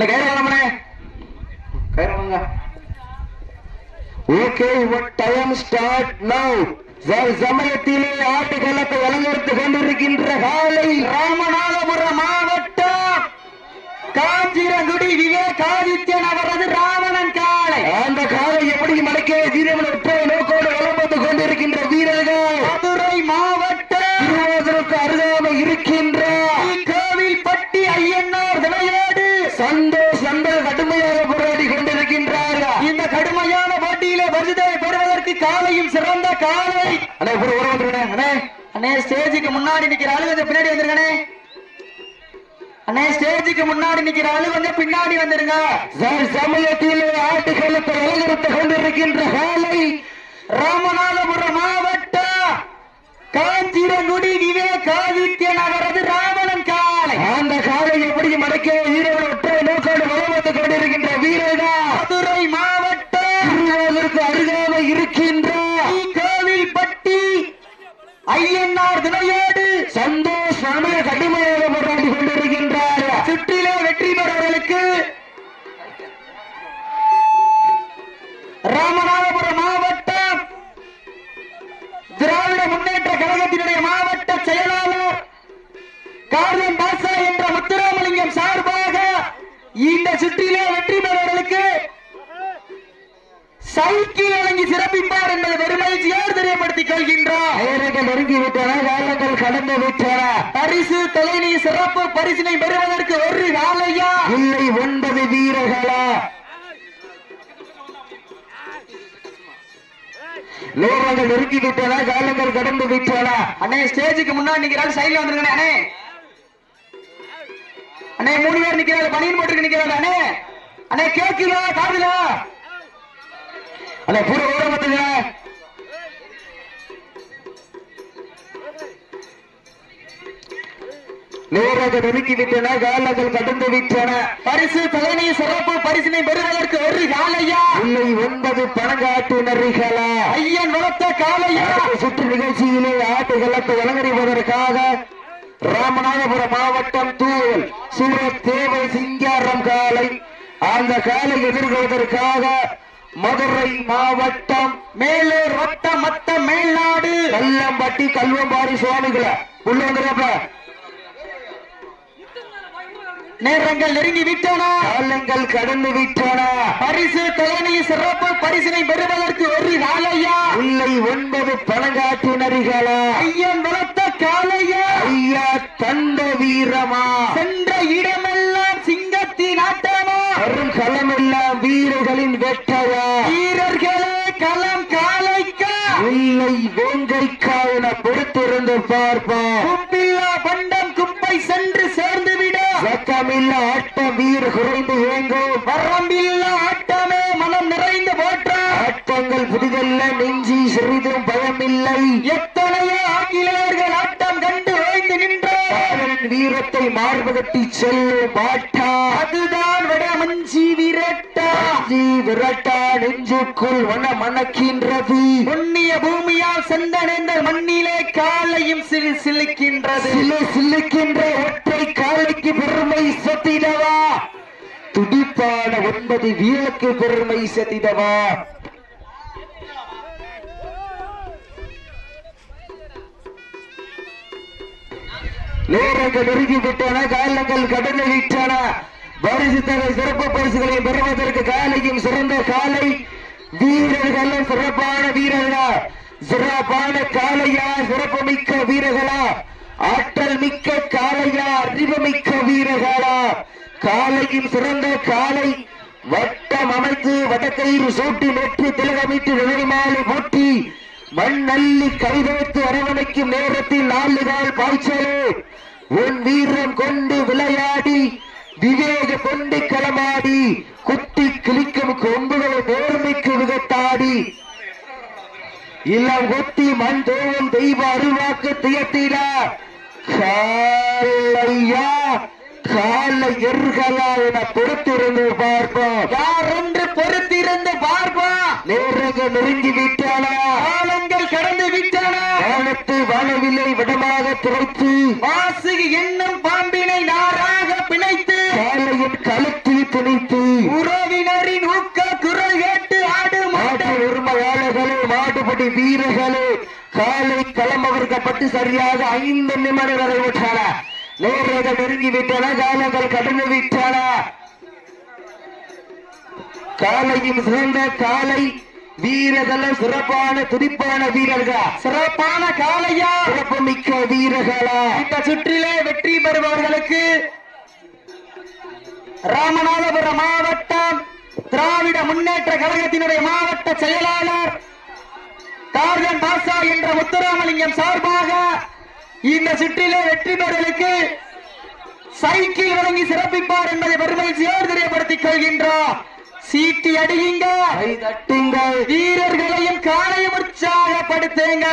இல்ல கயிறு வாங்கம்ண்ணே கயிறு வாங்க ஓகே டைம் ஸ்டார்ட் நவ் சமயத்திலே ஆட்டுக்களத்தை அலங்கரித்து கொண்டிருக்கின்ற காலை ராமநாதபுரம் மாவட்டம் காஞ்சிரங்குடி விவேகாதித்யன் அவரது ராவணன் காலை அந்த காலை எப்படி மடக்கே வீரர்கள் உற்ற நோக்கோடு வலம் வந்து கொண்டிருக்கின்ற வீரர்கள் மதுரை மாவட்டம் திருவாதிற்கு அருகாமை இருக்கின்ற கோவில்பட்டி ஐயனார் விளையாடு சந்தோஷ் நண்பர் கடுமையாக போராடி கொண்டிருக்கின்றார்கள் இந்த கடுமையான போட்டியில வருதை பெறுவதற்கு காலையும் சிறந்த காலை அண்ணே ஒரு ஒரு வந்துருங்க அண்ணே அண்ணே ஸ்டேஜுக்கு முன்னாடி நிக்கிற ஆளு கொஞ்சம் பின்னாடி வந்துருங்கண்ணே. அண்ணே ஸ்டேஜுக்கு முன்னாடி நிக்கிற ஆளு கொஞ்சம் பின்னாடி வந்துருங்க. சமயத்தில் ஆட்டுகளுக்கு அலங்கரித்து கொண்டிருக்கின்ற காலை ராமநாதபுரம் மாவட்டம் காஞ்சிரங்குடி விவேகாதித்யன் அவரது ராவணன் காலை. அந்த காலை எப்படி மடக்கிய வீரர்கள் ஒற்றை நோக்கோடு வலம் வந்து கொண்டிருக்கின்ற வீரர்கள்? மதுரை மாவட்டம் திருவாரூருக்கு ஐயனார் தினையோடு சந்தோஷ் ராமைய கடுமையாக போராடி கொண்டிருக்கின்றார். சுற்றிலே வெற்றி பெறவர்களுக்கு ராமநாதபுரம் மாவட்டம் திராவிட முன்னேற்ற கழகத்தினுடைய மாவட்ட செயலாளர் காரியம் பாசா என்ற முத்துராமலிங்கம் சார்பாக இந்த சுற்றிலே வெற்றி பெற சைக்கிள் வழங்கி சிறப்பிப்பார் என்பது பெருமகிழ்ச்சியோடு தெரியப்படுத்திக் கொள்கின்றோம் நேரங்கள் நெருங்கி விட்டன காலங்கள் கடந்து விட்டன. பரிசு தலைநீ சிறப்பு பரிசினை பெறுவதற்கு ஒரு நாளையா? இல்லை ஒன்பது வீரர்களா? நேரங்கள் நெருங்கி விட்டன காலங்கள் கடந்து விட்டன. அண்ணே ஸ்டேஜுக்கு முன்னாடி நிக்கிறாரு சைட்ல வந்துருங்க அண்ணே. அண்ணே மூணு பேர் நிக்கிறாரு பனியன் போட்டுருக்கு நிக்கிறாரு அண்ணே. அண்ணே கேக்குதா காதுல அண்ணே பூர ஓட மாட்டுங்க நேராக நெருங்கி விட்டன காலங்கள் கடந்து விட்டன. பரிசு தலைமை சிறப்பு பரிசினை பெறுவதற்கு ஒரு காலையா இல்லை ஒன்பது பணங்காட்டு நரிகளா ஐயன் வளர்த்த காலையா சுற்று நிகழ்ச்சியிலே ஆட்டுகளுக்கு வழங்கறிவதற்காக ராமநாதபுரம் மாவட்டம் தூவல் சூரத் தேவை சிங்காரம் காலை அந்த காலை எதிர்கொள்வதற்காக மதுரை மாவட்டம் மேலூர் வட்ட மத்த மேல்நாடு. கல்லம்பட்டி கல்வம்பாடி சுவாமிகளை. உள்ள வந்துடுறப்ப நேரங்கள் நெருங்கி விட்டன. காலங்கள் கடந்து விட்டன. பரிசு தலைமை சிறப்பு பரிசினை பெறுவதற்கு ஒரு நாளையா? இல்லை ஒன்பது பழங்காட்டு நரிகளா. ஐயன் வளர்த்த காலையா ஐயா தந்த வீரமா? சென்ற இடமெல்லாம் வீரர்களின் வெட்டவா வீரர்களே களம் காலைக்கா? இல்லை வேங்கைக்கா என பொறுத்திருந்து பார்ப்போம் குப்பில்லா பண்டம் குப்பை சென்று சேர்ந்து விட சத்தமில்ல ஆட்டம் வீர குறைந்து ஏங்கும் வரம்பில்ல ஆட்டமே மனம் நிறைந்து போற்ற. ஆட்டங்கள் புதிதல்ல நெஞ்சி சிறிதும் பயமில்லை. எத்தனையோ ஆங்கிலேயர்கள் ஆட்டம் கண்டு ஓய்ந்து நின்றாரின் வீரத்தை மார்பகட்டி செல்லும் ஆட்டா அதுதான் விரட்டா மஞ்சி விரட்டா நெஞ்சுக்குள் வன மணக்கின்றது. புண்ணிய பூமியால் சென்றடைந்த மண்ணிலே காலையும் சிறு சிலுக்கின்றது. சிலு சிலுக்கின்ற ஒற்றை காலைக்கு பெருமை சத்திடவா? துடிப்பான ஒன்பது வீரக்கு பெருமை சத்திடவா? நேரங்கள் நெருங்கி விட்டன காலங்கள் கடந்து விட்டன. பரிசு சிறப்பு பரிசுகளை பெறுவதற்கு காலையும் சிறந்த காலை. வீரர்களும் சிறப்பான வீரர்களா. சிறப்பான காலையா சிறப்பு மிக்க வீரர்களா. ஆற்றல் மிக்க காலையா அறிவு மிக்க வீரர்களா. காலையும் சிறந்த காலை வட்டம் அமைத்து வடக்கயிறு சூட்டி நெற்றி திலகமிட்டு நிலைமாலை போட்டி மண் அள்ளி அரவணைக்கும் நேரத்தில் நாலு நாள் பாய்ச்சலே. உன் வீரம் கொண்டு விளையாடி விவேக கொண்டு களமாடி குத்தி கிழிக்கும் கொம்புகளை நேர்மைக்கு விகத்தாடி. இல்லம் கொத்தி மண் தோவும் தெய்வ அருவாக்கு தியத்திடா காலையா கால எர்களா என பொறுத்திருந்து பார்ப்போம். யார் என்று பொறுத்திருந்து பார்ப்போம். நேரங்க நெருங்கி விட்டானா காலங்கள் கடந்து விட்டன வானத்து வானவில்லை விடமாக துளைத்து. வாசுகி என்னும் பாம்பினை நாராக பிணைத்து திணித்து உறவினரின் ஊக்க குரல் கேட்டு ஆடு மாட்டு உரிமையாளர்களே மாட்டுப்பட்டி வீரர்களே காலை களமகர்க்கப்பட்டு சரியாக ஐந்து நிமிடம் வரை விட்டன நெருங்கி விட்டன காலங்கள் கடந்து விட்டன காலையில் சிறந்த காலை வீரர்கள் சிறப்பான துடிப்பான வீரர்களா? சிறப்பான காலையா? சிறப்பு மிக்க வீரர்களா? இந்த சுற்றிலே வெற்றி பெறுபவர்களுக்கு ராமநாதபுரம் மாவட்டம் திராவிட முன்னேற்ற கழகத்தினுடைய மாவட்ட செயலாளர் டார்கன் பாசா என்ற முத்துராமலிங்கம் சார்பாக இந்த சுற்றிலே வெற்றி பெறுவதற்கு சைக்கிள் வழங்கி சிறப்பிப்பார் என்பதை பெருமகிழ்ச்சியோடு தெரியப்படுத்திக் கொள்கின்றோம். சீட்டி அடியுங்க வீரர்களையும் காலையும் உற்சாகப்படுத்துங்க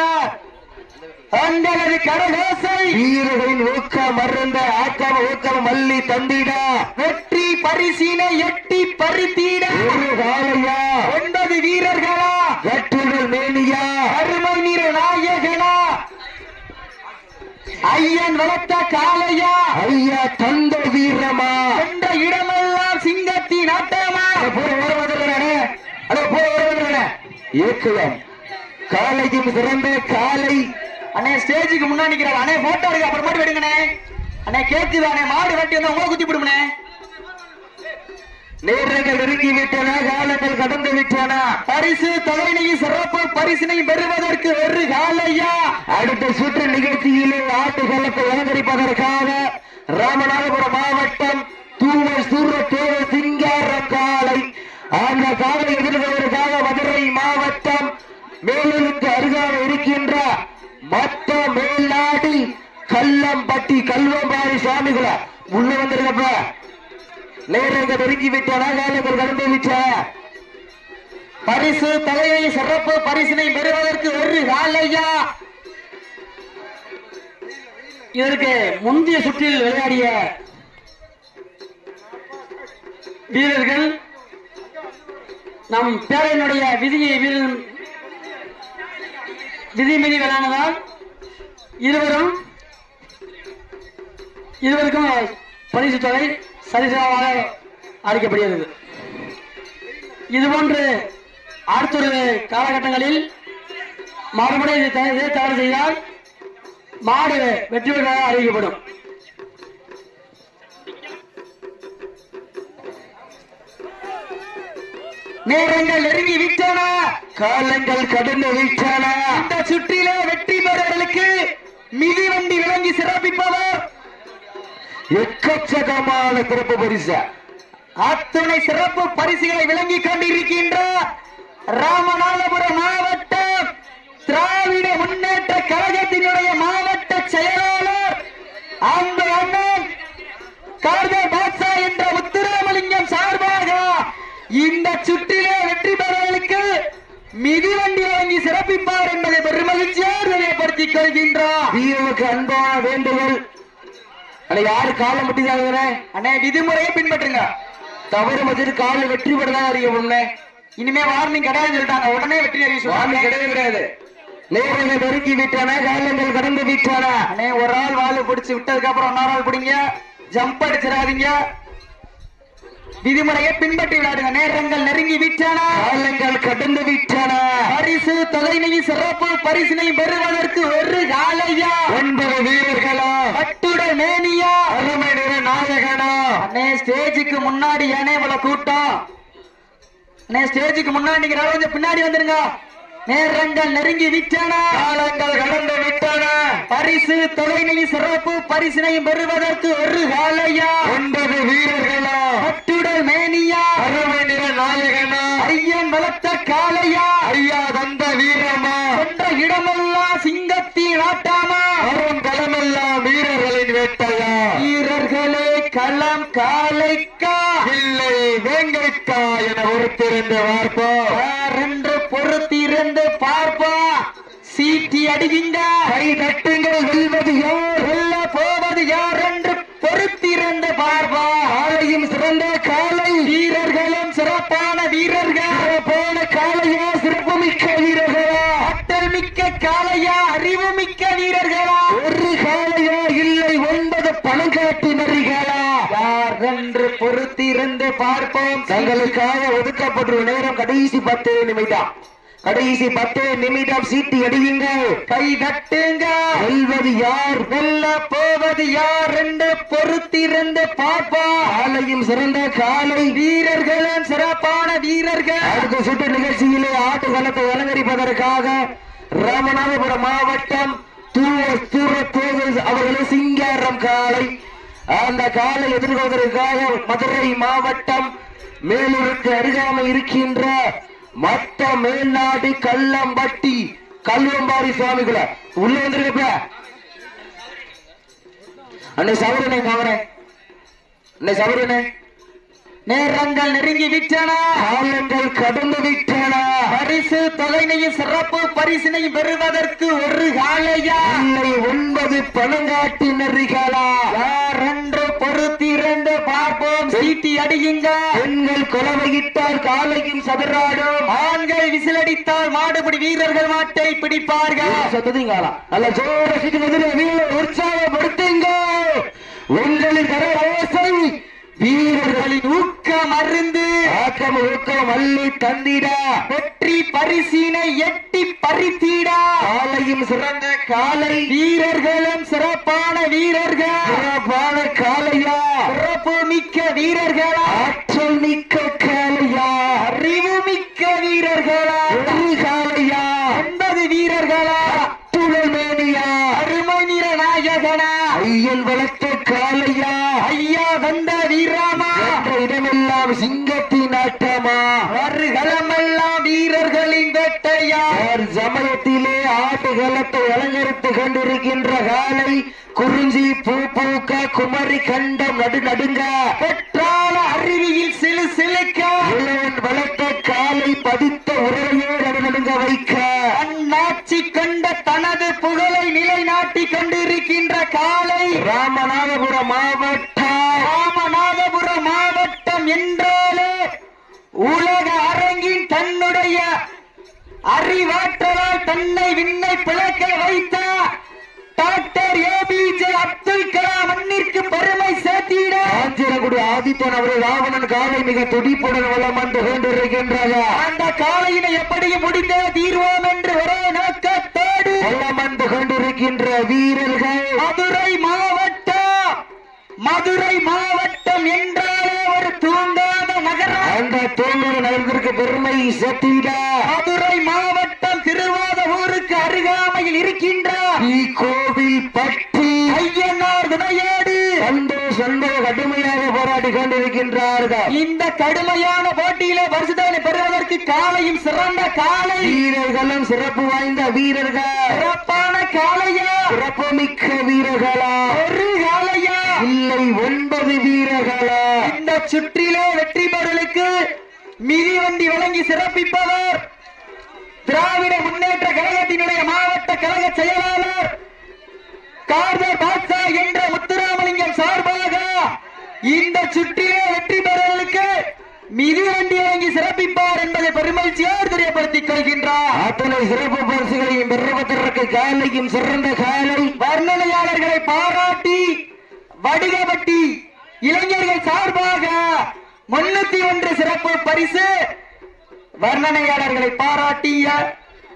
தங்களது கரகோசை வீரர்களின் ஊக்கம் மறந்த ஆக்கம் ஊக்கம் மல்லி தந்திட. வெற்றி பரிசினை எட்டி பறித்தீட. ஒரு காலையா? ஒன்பது வீரர்களா? கட்டுடல் மேனியா? அருமை நிற நாயகனா? ஐயன் வளர்த்த காளையா? ஐயா தந்த வீரமா? என்ற இடமெல்லாம் சிங்கத்தின் ஆட்டமா? ஏக்குவம் காலையும் சிறந்த காலை அண்ணே ஸ்டேஜுக்கு முன்னாடி நிக்கிறாங்க அண்ணே போட்டோ எடுக்க அப்புறம் மாட்டு எடுங்கண்ணே. அண்ணே கேக்குது அண்ணே மாடு வெட்டி வந்தா உங்களை குத்தி விடுமண்ணே நேரங்கள் நெருங்கி விட்டன காலங்கள் கடந்து விட்டன. பரிசு தொகையினையும் சிறப்பு பரிசினையும் பெறுவதற்கு ஒரு காலையா? அடுத்த சுற்று நிகழ்ச்சியிலே ஆட்டுகளுக்கு அலங்கரிப்பதற்காக ராமநாதபுரம் நெருங்கி விட்டன காலங்கள் கடந்து விட்டன பரிசு தலையை சிறப்பு பரிசினை பெறுவதற்கு ஒரு காலையா இதற்கு முந்தைய சுற்றில் விளையாடிய வீரர்கள் நம் பேரனுடைய விதியை மீறும் விதி இருவரும் இருவருக்கும் பரிசு தொகை சரிசமமாக அளிக்கப்படுகிறது இதுபோன்று அடுத்தொரு காலகட்டங்களில் மறுபடியும் இதை தவறு செய்தால் மாடு வெற்றி பெற்றதாக அறிவிக்கப்படும். நேரங்கள் நெருங்கி விட்டன காலங்கள் கடந்து விட்டன இந்த சுற்றிலே வெற்றி பெறுவதற்கு மிதிவண்டி விளங்கி சிறப்பிப்பவர் எக்கச்சக்கமான சிறப்பு பரிசு. அத்துணை சிறப்பு பரிசுகளை விளங்கிக் கொண்டிருக்கின்ற ராமநாதபுரம் மாவட்டம் திராவிட முன்னேற்ற கழகத்தினுடைய மாவட்ட செயலாளர் அந்த அண்ணன் கார்கர் பாட்சா என்ற முத்துராமலிங்கம் சார்பாக இந்த சுற்றிலே வெற்றி பெறுவதற்கு மிதிவண்டி வழங்கி சிறப்பிப்பார் என்பதை பெருமகிழ்ச்சியோடு தெரியப்படுத்திக் கொள்கின்றார். வீரனுக்கு அன்பான வேண்டுதல் அட யாரு காலம் முட்டிதாங்க அண்ணே விதிமுறையை பின்பற்றுங்க. தவறு மதில் காலில் வெற்றி பெறதான் அறிய முன்னே இனிமே வார்னிங் கிடையாதுன்னு சொல்லிட்டாங்க. உடனே வெற்றி அறிவு சுவாமி சொல்லுவாங்க கிடையவே கிடையாது. நேரங்கள் நெருங்கி விட்டன காலங்கள் கடந்து விட்டன. ஒரு ஆள் வாழை பிடிச்சு விட்டதுக்கு அப்புறம் இன்னொரு ஆள் பிடிங்க. ஜம்ப் அடிச்சிடாதீங்க. விதிமுறையை பின்பற்றி விளையாடுங்க நேரங்கள் நெருங்கி விட்டன. காலங்கள் கடந்து விட்டன. பரிசு தொகையினை சிறப்பு பரிசினை பெறுவதற்கு ஒரு காலையா ஒன்பது வீரர்களா கட்டுட மேனியா அருமை நிற நாயகனா அண்ணே ஸ்டேஜுக்கு முன்னாடி ஏனே இவ்வளவு கூட்டம் அண்ணே ஸ்டேஜுக்கு முன்னாடி நீங்க கொஞ்சம் பின்னாடி வந்துருங்க. நேரங்கள் நெருங்கி விட்டன. காலங்கள் கடந்து விட்டன. பரிசு தொகையினை சிறப்பு பரிசினை பெறுவதற்கு ஒரு காலையா ஒன்பது வீரர்களா? கட்டுடல் மேனியா? அருமை நிற நாயகனா? ஐயன் வளர்த்த காளையா? ஐயா தந்த வீரமா? சென்ற இடமெல்லாம் சிங்கத்தின் ஆட்டாமா? அரும் களமெல்லாம் வீரர்களின் வேட்டையா? களம் காலைக்கா. இல்லை வேங்கைக்கா என ஒருத்திருந்து பார்ப்போம். யாரென்று பொறுத்திருந்து பார்ப்பா சீட்டி அடிகின்ற கை தட்டுங்கள் வெல்வது யார்? வெல்ல போவது யார் என்று பொறுத்திருந்து பார்ப்பா காலையும் சிறந்த காலை வீரர்களும் சிறப்பான வீரர்கள் போன காலையா சிறப்புமிக்க வீரர்களா ஆற்றல் மிக்க காளையா அறிவு மிக்க வீரர்களா ஒரு காலையா இல்லை ஒன்பது பணங்காட்டு நரிகளா யார் என்று பொறுத்திருந்து பார்ப்போம். தங்களுக்காக ஒதுக்கப்பட்டுள்ள நேரம் கடைசி பத்து நிமிடம். கடைசி பத்து நிமிடம் சீட்டி அடியுங்கள் கை தட்டுங்க. வெல்வது யார்? வெல்ல போவது யார் என்று பொறுத்திருந்து பாப்பா காலையும் சிறந்த காலை. வீரர்களும் சிறப்பான வீரர்கள். அடுத்த சுற்று நிகழ்ச்சியிலே ஆட்டுகளத்தை அலங்கரிப்பதற்காக ராமநாதபுரம் மாவட்டம் தூவ- தூரத்தோது அவர்களே சிங்காரம் காலை. அந்த காலை எதிர்கொள்வதற்காக மதுரை மாவட்டம் மேலூருக்கு அருகாமல் இருக்கின்ற மத்த மேல்நாடு கல்லம்பட்டி கல்வம்பாடி கூட உள்ள வந்திருக்கப்ப. அன்னை சவரனே கவரன் அன்னை சவரனே. நேரங்கள் நெருங்கி விட்டன காலங்கள் கடந்து விட்டன பரிசு தொகையினையும் சிறப்பு பரிசினையும் பெறுவதற்கு ஒரு காலையா இல்லை ஒன்பது பணங்காட்டினர்களா யார் என்று பொறுத்திருந்து பார்ப்போம். சீட்டி அடியுங்க. பெண்கள் கொலவையிட்டால் காலையும் சதுராடும். ஆண்கள் விசிலடித்தால் மாடுபிடி வீரர்கள் மாட்டை பிடிப்பார்கள். சத்ததிங்களா நல்ல ஜோர சீட்டு முதல்ல வீர உற்சாகப்படுத்துங்க. உங்களின் கரை ஓசை அருந்து ஆக்கம் ஊக்கம் அள்ளி தந்திட. வெற்றி பரிசினை எட்டி பறித்திடா. காலையும் சிறந்த காலை. வீரர்களும் சிறப்பான வீரர்கள். சிறப்பான காலையா. சிறப்பு மிக்க வீரர்களா. ஆற்றல் மிக்க காலையா. அறிவு மிக்க வீரர்களா. ஒரு காலையா. ஒன்பது வீரர்களா. புழல் மேனியா. அருமை நிற நாயகனா. ஐயன் வளர்த்த காலையா. ஐயா வந்த என்ற இடமெல்லாம் சிங்கத்தின் ஆட்டமா? வருகளமெல்லாம் வீரர்களின் வேட்டையா? சமயத்திலே ஆட்டுகளத்தை அலங்கரித்துக் கொண்டிருக்கின்ற காலை குறிஞ்சி பூ பூக்க குமரி கண்டம் நடு நடுங்க. பெற்றால அருவியில் சிலு சிலுக்க. இளையன் வளர்த்த காலை பதித்த உரையே நடு நடுங்க வைக்க. அந்நாட்சி கண்ட தனது புகழை நிலைநாட்டி கொண்டிருக்கின்ற காலை. ராமநாதபுரம் மாவட்டம் ராமநாதபுரம் மாவட்டம் என்றாலே உலக அரங்கின் தன்னுடைய அறிவாற்றலால் தன்னை விண்ணை பிளக்க வைத்த டாக்டர் ஏபிஜே அப்துல் கலாம் மண்ணிற்கு பெருமை சேர்த்திட. ஆஞ்சிரகுடி ஆதித்தன் அவர்கள் ராவணன் காலை மிக துடிப்புடன் வளம் வந்து கொண்டிருக்கின்றதா அந்த காலையினை எப்படியும் முடிந்தே தீர்வோம் என்று ஒரே நோக்கத்தோடு வளம் வந்து கொண்டிருக்கின்ற வீரர்கள். மதுரை மாவட்டம் மதுரை மாவட்டம் என்றாலே ஒரு தூங்காத நகரம். அந்த தோன்றல் நகரத்திற்கு பெருமை சேர்த்திட மதுரை மாவட்டம் திருவாத ஊருக்கு அருகாமையில் இருக்கின்ற கோவில் பட்டி. ஐயனார் துணையோடு சந்தோஷ் என்பது கடுமையாக போராடி கொண்டிருக்கின்றார்கள். இந்த கடுமையான போட்டியிலே வருஷத்தை பெறுவதற்கு காலையும் சிறந்த காலை. வீரர்களும் சிறப்பு வாய்ந்த வீரர்கள். சிறப்பான காலையா? சிறப்புமிக்க வீரர்களா? ஒரு காலையா இல்லை ஒன்பது வீரர்களா. இந்த சுற்றிலே வெற்றி பெறலுக்கு மிதிவண்டி வழங்கி சிறப்பிப்பவர் திராவிட முன்னேற்ற கழகத்தினுடைய மாவட்ட கழக செயலாளர் கார்தர் பாட்சா என்ற முத்துராமலிங்கம் சார்பாக இந்த சுற்றிலே வெற்றி பெறலுக்கு மிதிவண்டி வழங்கி சிறப்பிப்பார் என்பதை பெருமகிழ்ச்சியோடு தெரியப்படுத்திக் கொள்கின்றார். அத்தனை சிறப்பு பரிசுகளையும் பெறுவதற்கு காலையும் சிறந்த காலை வர்ணனையாளர்களை பாராட்டி வடிகபட்டி இளைஞர்கள் சார்பாக முன்னூத்தி ஒன்று சிறப்பு பரிசு வர்ணனையாளர்களை பாராட்டிய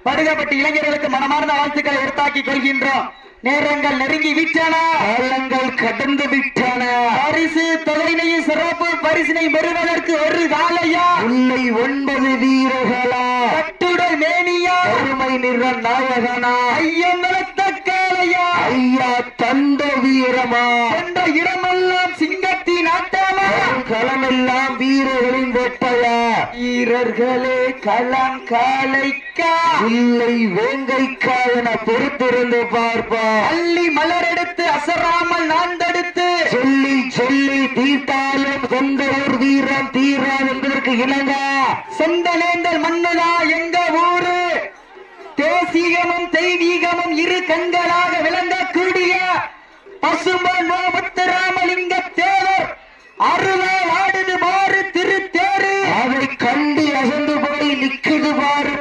வடுகப்பட்டி இளைஞர்களுக்கு மனமார்ந்த வாழ்த்துக்களை உறுத்தாக்கிக் கொள்கின்றோம். நேரங்கள் நெருங்கி விட்டன. காலங்கள் கடந்து விட்டன. பரிசு தொகையினையும் சிறப்பு பரிசினை பெறுவதற்கு ஒரு காலையா? இல்லை ஒன்பது வீரர்களா? கட்டுடல் மேனியா அருமை நிற நாயகனா? ஐயன் வளர்த்த காலையா ஐயா தந்த வீரமா? என்ற இடமெல்லாம் சிங்கத்தின் ஆட்டமா களமெல்லாம் வீரர்களின் வெட்டையா? வீரர்களே களம் காலைக்கா? இல்லை வேங்கைக்கா என பொறுத்திருந்து பார்ப்பா. அள்ளி மலர் எடுத்து அசராமல் நான் தடுத்து சொல்லி சொல்லி தீர்த்தாலும் சொந்த ஊர் வீரம் தீரா அதற்கு இணங்க செந்தனேந்தல் மன்னதா எங்க ஊரு? தேசிகமும் தெய்வீகமும் இரு கண்களாக விளங்கக்கூடிய பசும்பன் முத்து ராமலிங்க தேவர் அருளால் வாடுது பாரு திருத்தேரு. அதை கண்டு அசந்து போய் நிற்குது பாரு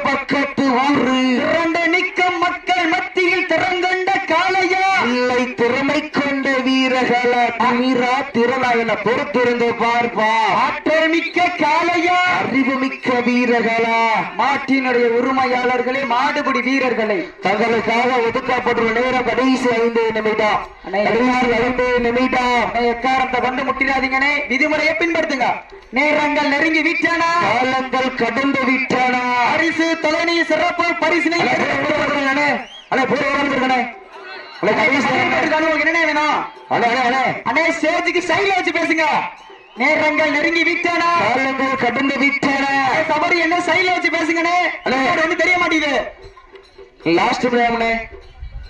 மீரா திறனா என பொறுத்திருந்து பார்ப்பா. ஆற்றல் மிக்க காளையா? அறிவு மிக்க வீரர்களா. மாட்டினுடைய உரிமையாளர்களே மாடுபிடி வீரர்களே. தங்களுக்காக ஒதுக்கப்பட்டுள்ள நேரம் கடைசி ஐந்து நிமிடம். ஐந்து நிமிடம். எக்காரத்தை கொண்டு முட்டிடாதீங்கனே விதிமுறையை பின்படுத்துங்க நேரங்கள் நெருங்கி விட்டன? காலங்கள் கடந்து விட்டன? பரிசு தலைநீ சிறப்பு பரிசினை அண்ணே, போய் வந்துருங்கண்ணே. என்ன வேணும்? அண்ணே, ஸ்டேஜுக்கு சைடுல வச்சு பேசுங்க. நேரங்கள் நெருங்கி விட்டன? காலங்கள் கடந்து விட்டன? சபரி என்ன சைடுல வச்சு பேசுங்கண்ணே. ஒண்ணு தெரிய மாட்டேங்குது. லாஸ்ட் பிரேம்ண்ணே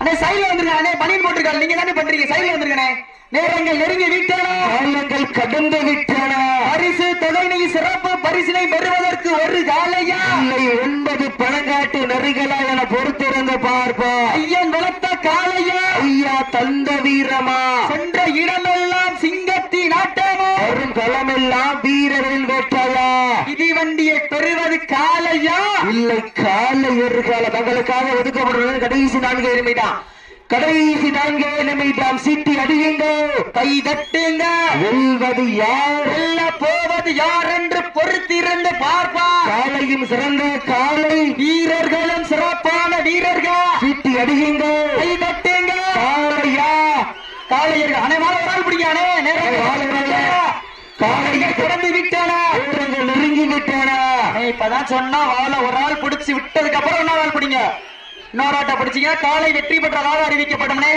அண்ணே. சைடுல வந்துருங்க. அண்ணே பணியன் போட்டிருக்காரு. நீங்க தானே பண்றீங்க? சைடுல வந்துருங்கண்ணே. நேரங்கள் நெருங்கி விட்டன. காலங்கள் கடந்து விட்டன. பரிசு தொகைநீ சிறப்பு பரிசினை பெறுவதற்கு ஒரு காலையா? இல்லை ஒன்பது பணங்காட்டு நெறிகளா என பொறுத்திருந்து பார்ப்போம். ஐயன் வளர்த்த காளையா? ஐயா தந்த வீரமா? சென்ற இடமெல்லாம் சிங்கத்தின் ஆட்டமோ வரும் களமெல்லாம் வீரரின் வேட்டையா? இடி வண்டியை பெறுவது காளையா? இல்லை காலை ஒரு கால தங்களுக்காக ஒதுக்கப்படுறது கடைசி நான்கு நிமிடம் கடைசி நான்கு நிமிடம் சிட்டி அடியுங்க. கை தட்டுங்க. வெல்வது யார்? வெல்ல போவது யார் என்று பொறுத்திருந்து பார்ப்பா காலையும் சிறந்த காலை. வீரர்களும் சிறப்பான வீரர்கள். சிட்டி அடியுங்க. கை தட்டுங்க. காலையா? காளையர்கள் அனை மாலை ஒரு ஆள் வாழை. காளைகள் திறந்து விட்டன? நெருங்கி விட்டன? இப்பதான் சொன்னா வாழை ஒரு ஆள் பிடிச்சு விட்டதுக்கு அப்புறம் இன்னொரு ஆள் பிடிங்க? ஆட்டை பிடிச்சீங்க. காலை வெற்றி பெற்றதாக அறிவிக்கப்படும்னே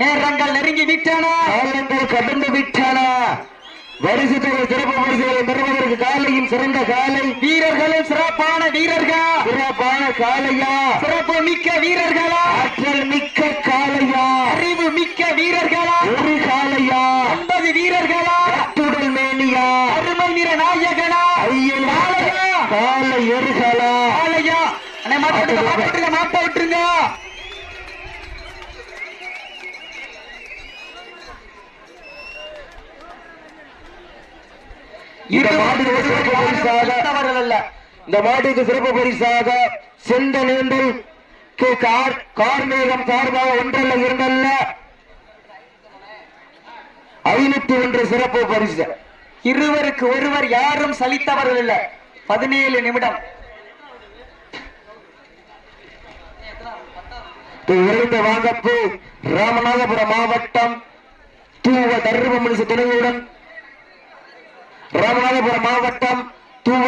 நேரங்கள் நெருங்கி விட்டன. காலங்கள் கடந்து விட்டன. வரிசைத்தொகை சிறப்பு பரிசுகளை பெறுவதற்கு காலையும் சிறந்த காலை. வீரர்களும் சிறப்பான வீரர்கள். சிறப்பான காலையா? சிறப்பு மிக்க வீரர்களா? ஆற்றல் மிக்க காலையா அறிவு மிக்க வீரர்களா ஒரு காலையா ஒன்பது வீரர்களா துடல் மேனியா அருமை நிற நாயகனா ஐயன் காளையா காலை எருகலா காளையா மாட்ட விட்டுருங்க. இந்த மாட்டுக்கு சிறப்பு பரிசாக அல்ல இந்த மாட்டுக்கு சிறப்பு பரிசாக செந்த கார் கார்மேகம் சார்பாக ஒன்றல்ல இரண்டல்ல. ஐநூத்தி ஒன்று சிறப்பு பரிசு இருவருக்கு ஒருவர் யாரும் சலித்தவர்கள் இல்ல. பதினேழு நிமிடம். விரைந்த வாங்கப்பு ராமநாதபுரம் மாவட்டம் தூவ தர்ம துணையுடன் ராமநாதபுரம் மாவட்டம் தூவ